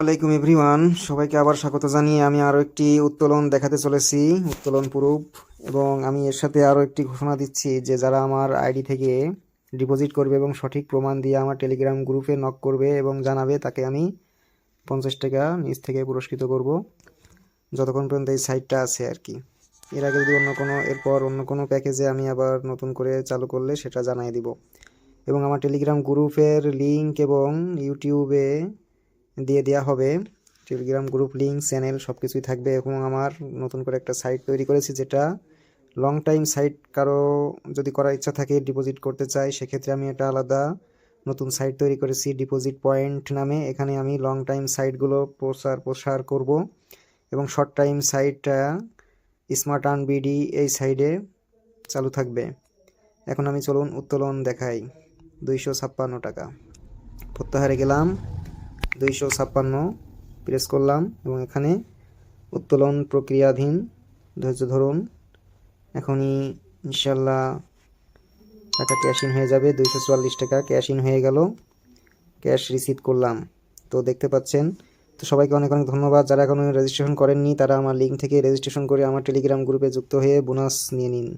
আসসালামাইকুম এভরিওয়ান। সবাইকে আবার স্বাগত জানিয়ে আমি আরও একটি উত্তোলন দেখাতে চলেছি, উত্তোলন প্রুফ এবং আমি এর সাথে আরও একটি ঘোষণা দিচ্ছি যে যারা আমার আইডি থেকে ডিপোজিট করবে এবং সঠিক প্রমাণ দিয়ে আমার টেলিগ্রাম গ্রুপে নক করবে এবং জানাবে, তাকে আমি পঞ্চাশ টাকা নিজ থেকে পুরস্কৃত করব। যতক্ষণ পর্যন্ত এই সাইটটা আছে আর কি। এর আগে যদি অন্য কোনো, এরপর অন্য কোনো প্যাকেজে আমি আবার নতুন করে চালু করলে সেটা জানাই দিব। এবং আমার টেলিগ্রাম গ্রুপের লিঙ্ক এবং ইউটিউবে দিয়ে দেওয়া হবে। টেলিগ্রাম গ্রুপ লিঙ্ক চ্যানেল সব কিছুই থাকবে। এবং আমার নতুন করে একটা সাইট তৈরি করেছি যেটা লং টাইম সাইট কারও যদি করার ইচ্ছা থাকে ডিপোজিট করতে চাই সেক্ষেত্রে আমি এটা আলাদা নতুন সাইট তৈরি করেছি ডিপোজিট পয়েন্ট নামে। এখানে আমি লং টাইম সাইটগুলো প্রসার প্রসার করব। এবং শর্ট টাইম সাইটটা স্মার্ট আন বিডি এই সাইডে চালু থাকবে। এখন আমি চলুন উত্তোলন দেখাই। দুইশো ছাপ্পান্ন টাকা। প্রত্যাহারে গেলাম। দুইশো ছাপ্পান্ন প্রেস করলাম এবং এখানে উত্তোলন প্রক্রিয়াধীন, ধৈর্য ধরুন, এখনই ইনশাল্লাহ টাকা ক্যাশ ইন হয়ে যাবে, দুইশো চুয়াল্লিশ টাকা ক্যাশ ইন হয়ে গেল ক্যাশ রিসিভ করলাম। তো দেখতে পাচ্ছেন, তো সবাইকে অনেক অনেক ধন্যবাদ, যারা এখনও রেজিস্ট্রেশন করেননি, তারা আমার লিঙ্ক থেকে রেজিস্ট্রেশন করে আমার টেলিগ্রাম গ্রুপে যুক্ত হয়ে বোনাস নিয়ে নিন।